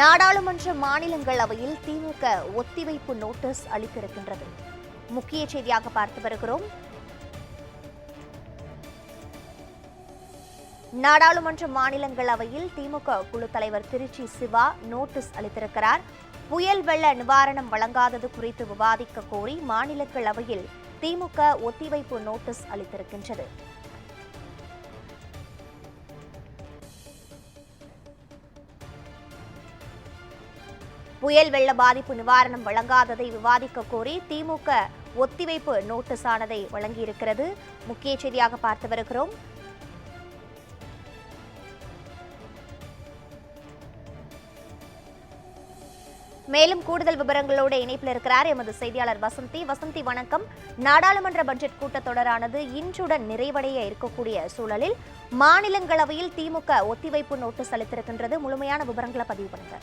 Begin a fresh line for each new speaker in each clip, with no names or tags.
நாடாளுமன்ற மாநிலங்களவையில் திமுக ஒத்திவைப்பு நோட்டீஸ் அளித்திருக்கின்றது. முக்கிய செய்தியாக பார்த்து வருகிறோம். நாடாளுமன்ற மாநிலங்களவையில் திமுக குழு தலைவர் திருச்சி சிவா நோட்டீஸ் அளித்திருக்கிறார். புயல் வெள்ள நிவாரணம் வழங்காதது குறித்து விவாதிக்க கோரி மாநிலங்களவையில் திமுக ஒத்திவைப்பு நோட்டீஸ் அளித்திருக்கின்றது. புயல் வெள்ள பாதிப்பு நிவாரணம் வழங்காததை விவாதிக்க கோரி திமுக ஒத்திவைப்பு நோட்டீஸ் ஆனதை வழங்கியிருக்கிறது. முக்கிய செய்தியாக பார்த்து வருகிறோம். மேலும் கூடுதல் விவரங்களோடு இணைப்பில் இருக்கிறார் எமது செய்தியாளர் வசந்தி. வசந்தி வணக்கம். நாடாளுமன்ற பட்ஜெட் கூட்டத்தொடரானது இன்றுடன் நிறைவடைய இருக்கக்கூடிய சூழலில் மாநிலங்களவையில் திமுக ஒத்திவைப்பு நோட்டீஸ் அளித்திருக்கின்றது. முழுமையான விவரங்களை பதிவு பண்ணுங்க.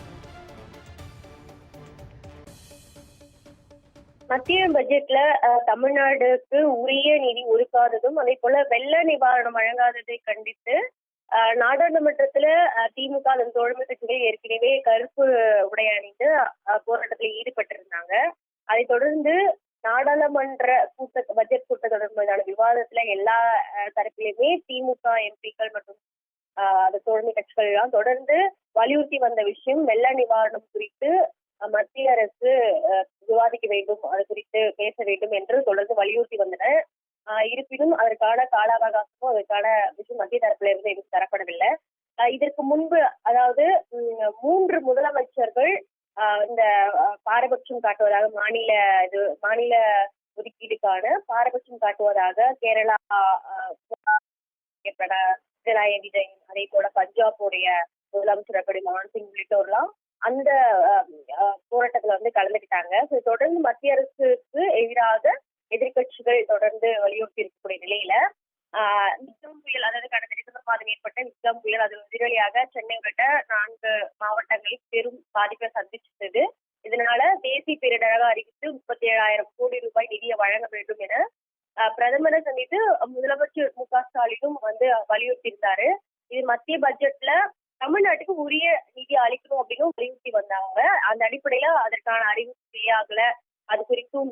மத்திய பட்ஜெட்ல தமிழ்நாடுக்கு உரிய நிதி ஒதுக்காததும் அதே போல வெள்ள நிவாரணம் வழங்காததை கண்டித்து நாடாளுமன்றத்துல திமுக அதன் தோழமை கட்சிகள் ஏற்கனவே கருப்பு உடை அணிந்து போராட்டத்தில் ஈடுபட்டிருந்தாங்க. அதைத் தொடர்ந்து நாடாளுமன்ற கூட்ட பட்ஜெட் கூட்டத்தொடர் மீதான விவாதத்துல எல்லா தரப்பிலுமே திமுக எம்பிக்கள் மற்றும் அந்த அது தோழமை கட்சிகள் எல்லாம் தொடர்ந்து வலியுறுத்தி வந்த விஷயம் வெள்ள நிவாரணம் குறித்து மத்திய அரசு விவாதிக்க வேண்டும் அது குறித்து பேச வேண்டும் என்று தொடர்ந்து வலியுறுத்தி வந்தனர். இருப்பினும் அதற்கான கால அவகாசமும் அதற்கான விஷயம் மத்திய தரப்புல இருந்து எதுவும் தரப்படவில்லை. இதற்கு முன்பு அதாவது மூன்று முதலமைச்சர்கள் ஆஹ் இந்த பாரபட்சம் காட்டுவதாக மாநில இது மாநில ஒதுக்கீடுக்கான பாரபட்சம் காட்டுவதாக கேரளா ஆஹ், பினராயி விஜயன் அதே போல பஞ்சாபுடைய முதலமைச்சர் அப்படி மான்சிங் உள்ளிட்டோர்லாம் அந்த போராட்டத்துல வந்து கலந்துக்கிட்டாங்க. தொடர்ந்து மத்திய அரசுக்கு எதிராக எதிர்க்கட்சிகள் தொடர்ந்து வலியுறுத்தி இருக்கக்கூடிய நிலையில ஆஹ், புயல் அதாவது கடந்த டிசம்பர் மாதம் ஏற்பட்ட நிக்சம் புயல் அது எதிரொலியாக சென்னை உள்ளிட்ட நான்கு மாவட்டங்களில் பெரும் பாதிப்பை சந்திச்சிருந்தது. இதனால தேசிய பேரிடராக அறிவித்து முப்பத்தி ஏழாயிரம் கோடி ரூபாய் நிதியை வழங்க வேண்டும் என ஆஹ், பிரதமரை சந்தித்து முதலமைச்சர் மு க ஸ்டாலினும் வந்து வலியுறுத்தி இருந்தாரு இது மத்திய பட்ஜெட்ல தமிழ்நாட்டுக்கு உரிய நிதி அளிக்கணும் அப்படின்னு அந்த அடிப்படையில அதற்கான அறிவிப்பு வெளியாகல அது குறித்தும்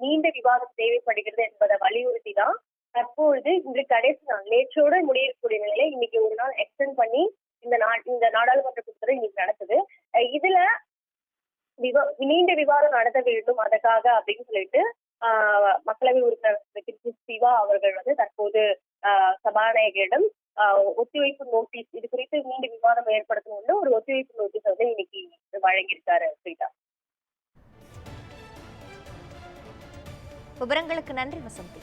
நீண்ட விவாதம் தேவைப்படுகிறது என்பதை வலியுறுத்தி தான் தற்பொழுது இன்று கடைசி நாள் நேற்றோட முடியக்கூடிய நிலையில இன்னைக்கு ஒரு நாள் எக்ஸ்டென்ட் பண்ணி இந்த நா இந்த நாடாளுமன்ற கூட்டத்தொடர் இன்னைக்கு நடக்குது. இதுல விவா நீண்ட விவாதம் நடத்த வேண்டும் அதற்காக அப்படின்னு சொல்லிட்டு ஆஹ் மக்களவை உறுப்பினர் திருச்சி சிவா அவர்கள் வந்து தற்போது ஆஹ் சபாநாயகரிடம் ஆஹ் ஒத்திவைப்பு நோட்டீஸ் இது குறித்து நீண்ட விவாதம் ஏற்படுத்தணும்னு ஒரு ஒத்திவைப்பு நோட்டீஸ் வந்து இன்னைக்கு வழங்கியிருக்காரு சீதா
விவரங்களுக்கு நன்றி வசந்தி.